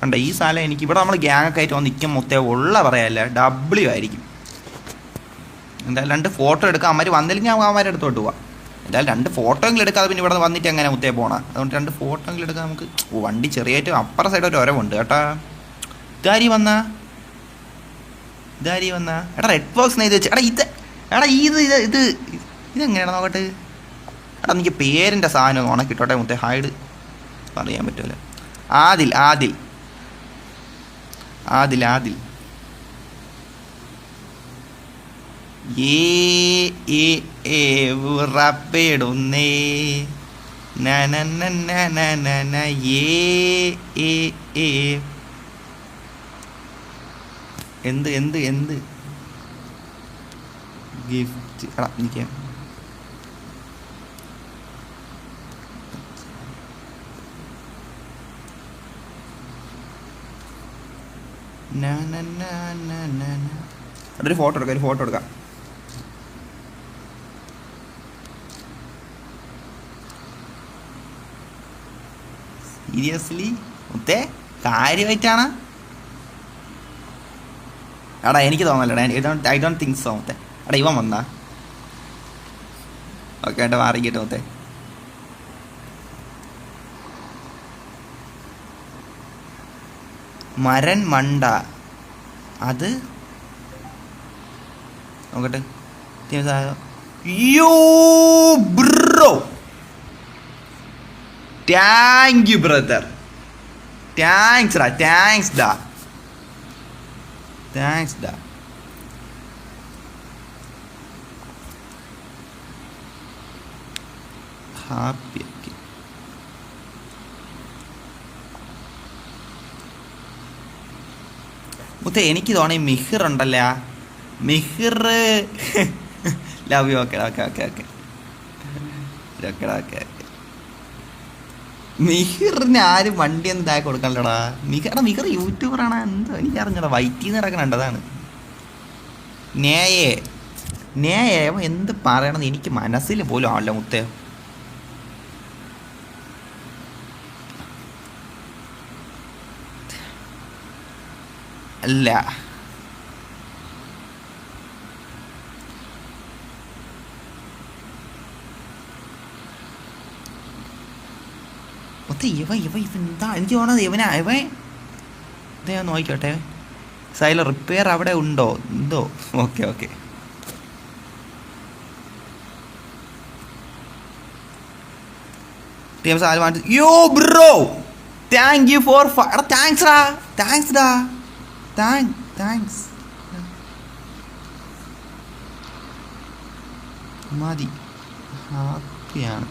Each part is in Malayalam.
കണ്ട ഈ സ്ഥലം എനിക്ക് ഇവിടെ നമ്മൾ ഗ്യാങ് ഒക്കെ ആയിട്ട് വന്ന് നിൽക്കാൻ മൊത്തം ഉള്ള പറയാല്ല ഡബ്ല്യു ആയിരിക്കും. എന്തായാലും രണ്ട് ഫോട്ടോ എടുക്കാം അമ്മര് വന്നില്ലെങ്കിൽ ഞാൻ അമ്മമാരെ അടുത്തോട്ട് പോവാം. എന്തായാലും രണ്ട് ഫോട്ടോ എങ്കിലും എടുക്കാതെ പിന്നെ ഇവിടെ വന്നിട്ട് എങ്ങനെ മുത്തേ പോകണം അതുകൊണ്ട് രണ്ട് ഫോട്ടോ എങ്കിലും എടുക്കാം നമുക്ക് ഓ വണ്ടി ചെറിയായിട്ട് അപ്പുറ സൈഡ് ഒരു ഒരവുണ്ട് കേട്ടാ. ഇതാരി വന്ന? ഇതാരി വന്ന? എടാ റെഡ് ബോക്സ് നെയ്ത് വെച്ച് എടാ ഇത് എടാ ഇത് ഇത് ഇത് ഇതെങ്ങനെയാണ് നോക്കട്ടെ? എടാ എനിക്ക് പേരിന്റെ സാധനം ഉണക്കിട്ടോട്ടെ മുത്തേ ഹൈഡ് പറയാൻ പറ്റുമല്ലോ ആദിൽ ആദിൽ. ആദിൽ ആദിൽ. ഏ ഏ ഏ എന്ത് എന്ത് എന്ത്? ഗിഫ്റ്റ്. അടാ എനിക്ക് ന ന ന ന ന ന. എടാ, ഒരു ഫോട്ടോ എടുക്കാം ഒരു ഫോട്ടോ എടുക്കാം. സീരിയസ്ലി മുത്തേ കാര്യമായിട്ടാണ്? എടാ എനിക്ക് തോന്നലടാ ഐ ഡോണ്ട് തിങ്ക് സോ മുത്തേ. എടാ ഇവൻ വന്നാ. ഓക്കെ ഏട്ടാ മാറിക്കിട്ട് മുത്തേ. മരൻ മണ്ട. അത് നോക്കട്ടെ. Yo bro. Thank you brother thanks ഡാ താങ്ക്സ് ഡാ താങ്ക്സ് ഡാ ഹാപ്പി ഓക്കെ മുത്തേ എനിക്ക് തോന്നി മിഹിർ ഉണ്ടല്ല Mihir. Love you okay okay okay okay okay മിഹിറിന് ആരും വണ്ടി ഒന്നും ഇതാക്കി കൊടുക്കണല്ലോടാ. മിഹിറ മിഹിർ യൂട്യൂബറാണ് എന്തോ? എനിക്ക് അറിഞ്ഞടാ നടക്കണുണ്ട് അതാണ്. നേയെ നേയെ എന്ത് പറയണമെന്ന് എനിക്ക് മനസ്സിൽ പോലും ആണല്ലോ മുത്തേ. അല്ല. ഇവ ഇവ ഇവ എന്താ? എനിക്ക് തോന്നുന്നത് ഇവനാ ഇവ ഇത് ഞാൻ നോക്കിക്കോട്ടെ. സൈല റിപ്പയർ അവിടെ ഉണ്ടോ? എന്തോ? Okay okay. Yo bro! Thank you for thanks thanks ഡാ താങ്ക് താങ്ക്സ് മതി. ഹാപ്പിയാണ്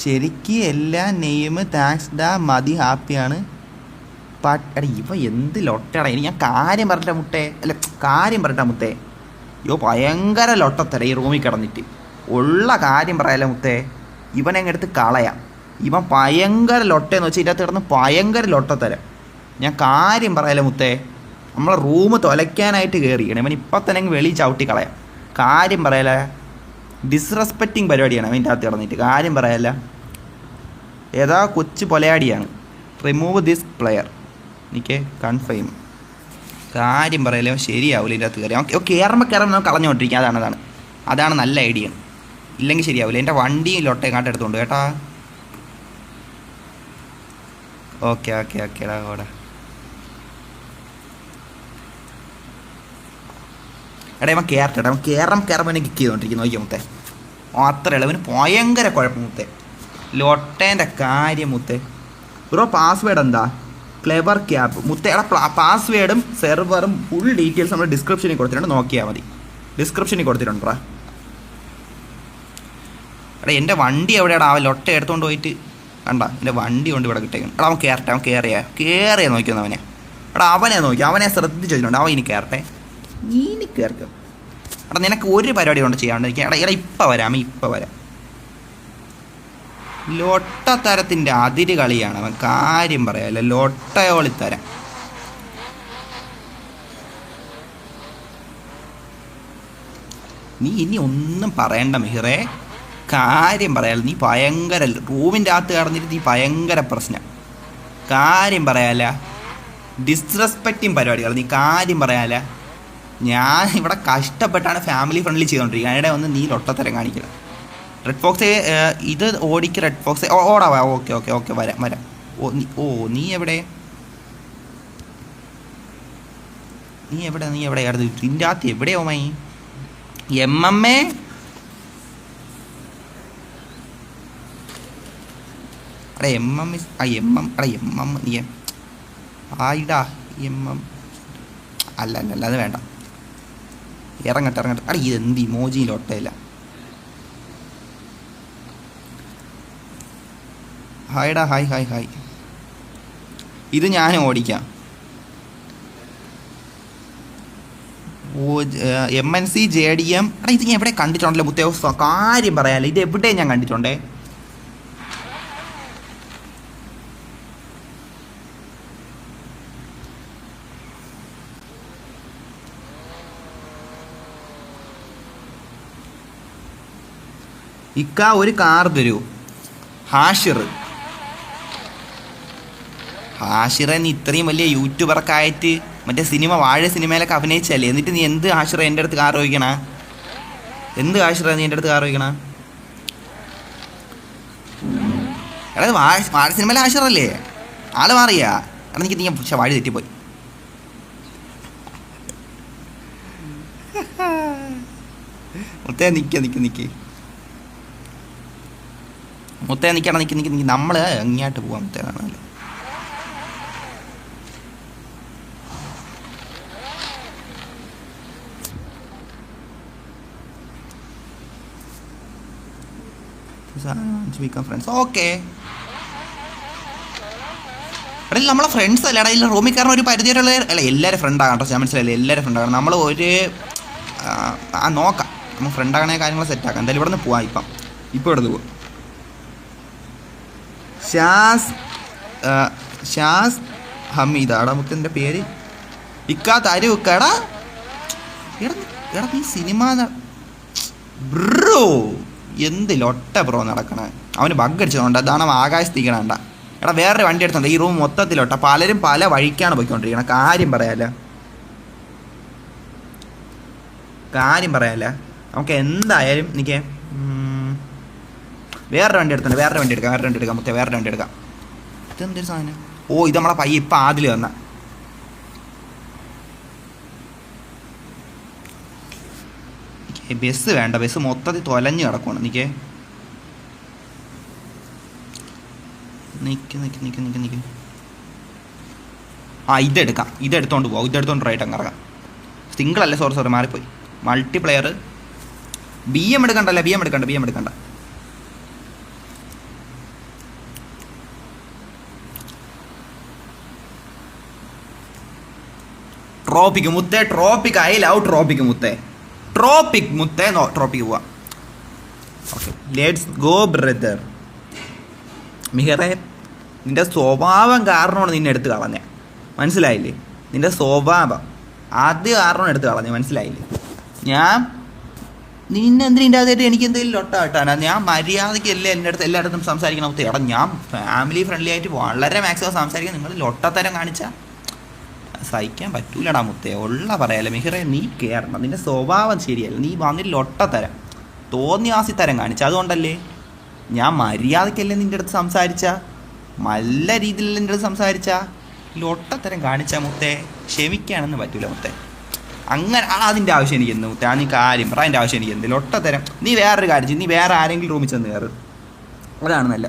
ശരിക്ക് എല്ലാ നെയ്മ് താങ്ക്സ് ഡാ മതി ഹാപ്പിയാണ് പട്ട് ഇവ എന്ത് ലൊട്ടടാ? ഇനി ഞാൻ കാര്യം പറഞ്ഞ മുട്ടേ. അല്ല കാര്യം പറഞ്ഞ മുത്തേ. അയ്യോ ഭയങ്കര ലൊട്ടത്തര ഈ റൂമിൽ കിടന്നിട്ട്. ഉള്ള കാര്യം പറയാലോ മുത്തേ. ഇവനെ കളയാം? ഇവൻ ഭയങ്കര ലൊട്ടയെന്ന് വെച്ചാൽ ഇതിനകത്ത് കിടന്ന് ഭയങ്കര ലൊട്ട തരാം ഞാൻ കാര്യം പറയാലോ മുത്തേ. നമ്മളെ റൂം തൊലയ്ക്കാനായിട്ട് കയറിയാണ് ഇവൻ ഇപ്പം തന്നെ വെളി ചവിട്ടി കളയാം. കാര്യം പറയാലേ. ഡിസ്റെസ്പെക്റ്റിംഗ് പരിപാടിയാണ് അവന്റെ അകത്ത് കിടന്നിട്ട്. കാര്യം പറയാല. ഏതാ കൊച്ചു പൊലയാടിയാണ്. റിമൂവ് ദിസ് പ്ലെയർ എനിക്ക് കൺഫേം കാര്യം പറയല്ലേ ശരിയാവില്ല ഇതിന്റെ അകത്ത് കയറി അവൻ കയറുമ്പോൾ കയറുമ്പോൾ നമുക്ക് കളഞ്ഞുകൊണ്ടിരിക്കുക അതാണ് അതാണ്. അതാണ് നല്ല ഐഡിയ ഇല്ലെങ്കിൽ ശരിയാവില്ല. എന്റെ വണ്ടിയും ലൊട്ട എങ്ങാട്ട് എടുത്തോണ്ട് കേട്ടാ. ഓക്കെ ഓക്കെ ഓക്കെ ഡാ ഓടാ. എടാ ഇവൻ കയറട്ടെ കയറാം കയറാൻ എന്നെ കിക്ക് ചെയ്തോണ്ടിരിക്കുന്നു. നോക്കിയ മുത്തേ. അത്രയുള്ള അവന് ഭയങ്കര കുഴപ്പം മുത്തേ. ലൊട്ടേന്റെ കാര്യം മുത്തേ. ബ്രോ പാസ്വേഡ് എന്താ? ക്ലെവർ ക്യാപ്പ് മുത്തേ എടാ പാസ്വേഡും സെർവറും ഫുൾ ഡീറ്റെയിൽസ് നമ്മൾ ഡിസ്ക്രിപ്ഷനിൽ കൊടുത്തിട്ടുണ്ട്. നോക്കിയാൽ മതി. ഡിസ്ക്രിപ്ഷനിൽ കൊടുത്തിട്ടുണ്ടാ എടാ എന്റെ വണ്ടി എവിടെയാടാ? അവൻ ലൊട്ട എടുത്തുകൊണ്ട് പോയിട്ട്. കണ്ട എന്റെ വണ്ടി കൊണ്ട് ഇവിടെ കിട്ടേക്കും എടാ അവൻ കയറട്ടെ അവൻ കയറിയാ കയറിയാ നോക്കിയൊന്നു അവനെ. എടാ അവനെ നോക്കി അവനെ ശ്രദ്ധിച്ചിട്ടുണ്ട് അവൻ ഇനി കയറട്ടെ ഇനി കയറിക്കും എടാ നിനക്ക് ഒരു പരിപാടി കൊണ്ട് ചെയ്യാണ്ടിരിക്കുക എടാ എടാ ഇപ്പം വരാം ഇപ്പം വരാം. ലൊട്ടത്തരത്തിന്റെ അതിര് കളിയാണ് അവൻ. കാര്യം പറയാല്ല ലൊട്ടയോളിത്തരം നീ ഇനി ഒന്നും പറയണ്ട മിഹിറേ. കാര്യം പറയാല്ല നീ ഭയങ്കര റൂമിന്റെ അകത്ത് കടന്നിട്ട് നീ ഭയങ്കര പ്രശ്നം. കാര്യം പറയാല ഡിസ്റെസ്പെക്റ്റിങ് പരിപാടികൾ നീ കാര്യം പറയാല ഞാൻ ഇവിടെ കഷ്ടപ്പെട്ടാണ് ഫാമിലി ഫ്രണ്ട്ലി ചെയ്തുകൊണ്ടിരിക്കുക അതിനിടെ ഒന്ന് നീ ലൊട്ടത്തരം കാണിക്കണം. റെഡ് ഫോക്സ് ഇത് ഓടിക്ക് റെഡ് ഫോക്സ് ഓടാവാ ഓക്കെ ഓക്കെ ഓക്കെ വരാം വരാം. ഓ നീ ഓ നീ എവിടെ? നീ എവിടെ നീ എവിടെ ആയിരുന്നു ഇതിന്റെ അകത്ത് എവിടെയോ മൈ എം എം എ? അടേ എം എം ആ എം എം എം എം നീ ആയിടാ എം എം. അല്ല അല്ല അല്ല അത് വേണ്ട. ഇറങ്ങട്ടെ ഇറങ്ങട്ടെ. അട ഇത് എന്ത് ഇമോജിയിൽ ഒട്ടയില്ല ഹായ്ടാ ഹായ് ഹായ് ഹായ്. ഇത് ഞാൻ ഓടിക്കാം. M N C J D M. എടാ ഇത് ഞാൻ എവിടെ കണ്ടിട്ടുണ്ടല്ലോ മുത്തേ കാര്യം പറയാമല്ലോ ഇത് എവിടെ ഞാൻ കണ്ടിട്ടുണ്ടേ? ഇക്ക ഒരു കാർ തരൂ. ഹാഷിർ. ഹാഷിറൻ ഇത്രയും വലിയ യൂട്യൂബറൊക്കെ ആയിട്ട് മറ്റേ സിനിമ വാഴ സിനിമയിലൊക്കെ അഭിനയിച്ചല്ലേ? എന്നിട്ട് നീ എന്ത് ഹാഷിറ എന്റെ അടുത്ത് കാർ ചോദിക്കണ? എന്ത് ഹാഷിറ നീ എന്റെ അടുത്ത് കാർ ചോദിക്കണ? എടാ വാഴ വാഴ സിനിമയിലെ ഹാഷിറല്ലേ? ആൾ മാറിയാ. എടാ എനിക്ക് നീ പക്ഷെ വാഴ തെറ്റിപ്പോയി. മുത്തേ നിൽക്കുക നിൽക്കുക നിൽക്കുക മുത്തേ നിൽക്കണം നിൽക്കി നിൽക്കി നിൽക്കി നമ്മൾ അങ്ങോട്ട് പോവാം മുത്തേ ബിക്കം ഫ്രണ്ട്സ് നമ്മളെ ഫ്രണ്ട്സ് അല്ലേടാ ഇല്ല റൂമിൽ കാരണം ഒരു പരിധി വരെയുള്ള അല്ല എല്ലാവരും ഫ്രണ്ടാകാം കേട്ടോ ഞാൻ മനസ്സിലായില്ല? എല്ലാവരും ഫ്രണ്ടാകണം നമ്മൾ ഒരു ആ, നോക്കാം. നമ്മൾ ഫ്രണ്ടാകണേ കാര്യങ്ങൾ സെറ്റാക്കാം എന്തായാലും ഇവിടെ നിന്ന് പോവാം ഇപ്പം. ഇപ്പോൾ ഇവിടെ നിന്ന് പോവാം. ഷാസ് ഷാസ് ഹമീദാടാ മുത്തന്റെ പേര്. ഇക്കാ തരി ഇക്കാടാ. എടാ നീ സിനിമ ബ്രോ എന്ത് ലൊട്ട ബ്രോ നടക്കണേ. അവന് ബഗ് അടിച്ചതുകൊണ്ട് അതാണ് അവൻ ആകാശത്തിക്കണണ്ട എടാ വേറൊരു വണ്ടി എടുത്തുണ്ട്. ഈ റൂം മൊത്തത്തിലോട്ട. പലരും പല വഴിക്കാണ് പോയിക്കൊണ്ടിരിക്കണം. കാര്യം പറയാല കാര്യം പറയാല നമുക്ക് എന്തായാലും എനിക്ക് വേറൊരു വണ്ടി എടുത്തുണ്ട് വേറെ വണ്ടി എടുക്കാം വേറെ വണ്ടി എടുക്കാം മൊത്തം വേറെ വണ്ടി എടുക്കാം. ഇതെന്തൊരു സാധനം? ഓ ഇത് നമ്മളെ പയ്യ ഇപ്പം ആദ്യ വന്ന. ബസ് വേണ്ട ബസ് മൊത്തത്തിൽ തൊലഞ്ഞ് കിടക്കുവാണ്. നിക്കേ. നിക്ക് നിക്ക് നിക്ക് നിക്ക് നിക്ക്. ആ ഇതെടുക്കാം ഇതെടുത്തോണ്ട് പോവാം. ഇതെടുത്തോണ്ട് റൈറ്റ് അങ്ങ് ഇറങ്ങാം. സിംഗിൾ അല്ലേ? സോറി സോറി മാറിപ്പോയി. മൾട്ടിപ്ലെയർ ബി എം എടുക്കണ്ടല്ലേ? ബി എം എടുക്കണ്ട ബി എം എടുക്കണ്ട. ട്രോപ്പിക് മുത്തേ ട്രോപ്പിക് ഐ ലവ് ട്രോപ്പിക് മുത്തേ. ട്രോപ്പിക് മുത്തേ നോ ട്രോപ്പിക് പോവാം. ഓക്കെ ലെറ്റ്സ് ഗോ ബ്രദർ മിഹറെ നിന്റെ സ്വഭാവം കാരണമാണ് നിന്നെ എടുത്ത് കളഞ്ഞത് മനസ്സിലായില്ലേ? നിന്റെ സ്വഭാവം അത് കാരണം എടുത്ത് കളഞ്ഞു മനസ്സിലായില്ലേ? ഞാൻ നിന്നെ എന്തിനാ ആദ്യമായിട്ട് എനിക്ക് എന്തെങ്കിലും ലൊട്ടാട്ടാണ് ഞാൻ മര്യാദയ്ക്ക് എല്ലാം എന്റെ അടുത്ത് എല്ലായിടത്തും സംസാരിക്കണം. എടാ ഞാൻ ഫാമിലി ഫ്രണ്ട്ലി ആയിട്ട് വളരെ മാക്സിമം സംസാരിക്കാൻ നിങ്ങൾ ലൊട്ടത്തരം കാണിച്ചാൽ സഹിക്കാൻ പറ്റൂലടാ മുത്തേ. ഉള്ള പറയാലോ മിഹിറെ നീ കയറണം നിന്റെ സ്വഭാവം ശരിയല്ല. നീ വന്നിട്ട് തോന്നിയാസി തരം കാണിച്ച. അതുകൊണ്ടല്ലേ? ഞാൻ മര്യാദക്കല്ലേ നിന്റെ അടുത്ത് സംസാരിച്ച? നല്ല രീതിയിലല്ലേ നിന്റെ അടുത്ത് സംസാരിച്ച? ലൊട്ടത്തരം കാണിച്ച മുത്തേ. ക്ഷമിക്കാണെന്ന് പറ്റൂല മുത്തേ. അങ്ങനെ ആ അതിന്റെ ആവശ്യം എനിക്ക് എന്ത് മുത്തേ? ആ നീ കാര്യം പറ. അതിന്റെ ആവശ്യം എനിക്ക് എന്ത്? ലൊട്ടത്തരം നീ വേറൊരു കാര്യം ചെയ്യും. നീ വേറെ ആരെങ്കിലും റൂമിൽ ചെന്ന് കയറ് അതാണ് നല്ല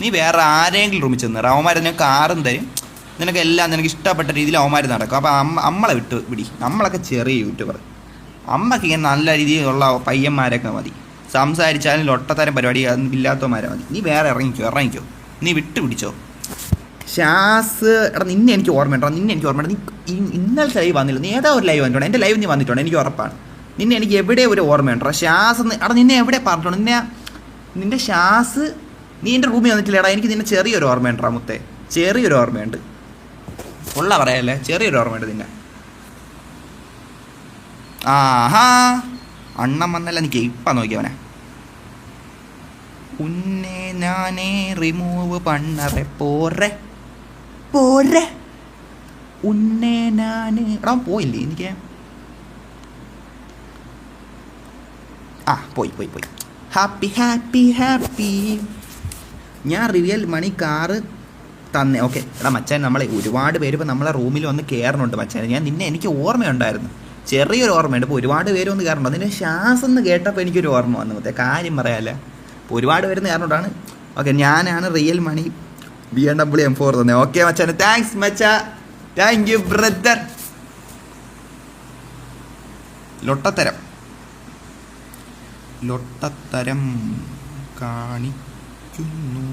നീ വേറെ ആരെങ്കിലും റൂമിൽ ചെന്ന് കയറ് അവന്മാരെ കാറും തരും. നിനക്ക് എല്ലാം നിനക്ക് ഇഷ്ടപ്പെട്ട രീതിയിൽ അവന്മാർ നടക്കും. അപ്പോൾ അമ്മ നമ്മളെ വിട്ട് പിടി നമ്മളൊക്കെ ചെറിയ യൂട്യൂബർ. അമ്മയ്ക്ക് ഇങ്ങനെ നല്ല രീതിയിലുള്ള പയ്യന്മാരൊക്കെ മതി. സംസാരിച്ചാലും ലൊട്ടത്തരം പരിപാടി ഇല്ലാത്തവന്മാരെ മതി. നീ വേറെ ഇറങ്ങിക്കോ ഇറങ്ങിക്കോ. നീ വിട്ട് പിടിച്ചോ. ഷാസ് എടാ നിന്നെ എനിക്ക് ഓർമ്മയുണ്ടോ നിന്നെ എനിക്ക് ഓർമ്മയുണ്ട്. നീ ഇന്നലത്തെ ലൈവ് വന്നില്ല. നീ ഏതാ ഒരു ലൈവ് വന്നിട്ടുണ്ട് എന്റെ ലൈവ് നീ വന്നിട്ടുണ്ട്? എനിക്ക് ഉറപ്പാണ്. നിന്നെ എനിക്ക് എവിടെ ഒരു ഓർമ്മയുണ്ടോ? ഷാസ് എടാ നിന്നെ എവിടെ പറഞ്ഞിട്ടുണ്ട്? നിന്നെ നിന്റെ ഷാസ് നീ എന്റെ റൂമിൽ വന്നിട്ടില്ല. എടാ എനിക്ക് നിന്നെ ചെറിയൊരു ഓർമ്മയുണ്ടോ മുത്തേ. ചെറിയൊരു ഓർമ്മയുണ്ട്. ഉള്ള പറയാല്ലേ? ചെറിയൊരു ഓർമ്മയുണ്ട് നിന്നെ. ആഹാ. അണ്ണം വന്നല്ല എനിക്ക് ഇപ്പം നോക്കിയവനെ ഉന്നെ ഞാനേ റിമൂവ് പണ്ണറെ പോരെ. പോരെ. ഉന്നെ ഞാൻ എടാ പോയില്ലേ? എനിക്ക് ആ പോയി പോയി പോയി. Happy happy happy. ഞാൻ റിയൽ മണി കാറ് തന്നെ. ഓക്കെ എടാ മച്ചാൻ നമ്മളെ ഒരുപാട് പേര് ഇപ്പോൾ നമ്മളെ റൂമിൽ വന്ന് കയറുന്നുണ്ട് മച്ചാൻ ഞാൻ നിന്നെ എനിക്ക് ഓർമ്മയുണ്ടായിരുന്നു. ചെറിയൊരു ഓർമ്മയുണ്ട്. ഇപ്പോൾ ഒരുപാട് പേര് വന്ന് കയറുന്നുണ്ട് അതിന്റെ ശ്വാസം എന്ന് കേട്ടപ്പോൾ എനിക്കൊരു ഓർമ്മ വന്നു മറ്റേ കാര്യം പറയാല്ല ഇപ്പോൾ ഒരുപാട് പേര് കയറണോണ്ടാണ് ഓക്കെ ഞാനാണ് real money B M W M four തന്നെ. ഓക്കെ മച്ചാൻ താങ്ക്സ് മച്ച. താങ്ക് യു ബ്രദർ ലൊട്ടത്തരം. ലൊട്ടത്തരം കാണിക്കുന്നു.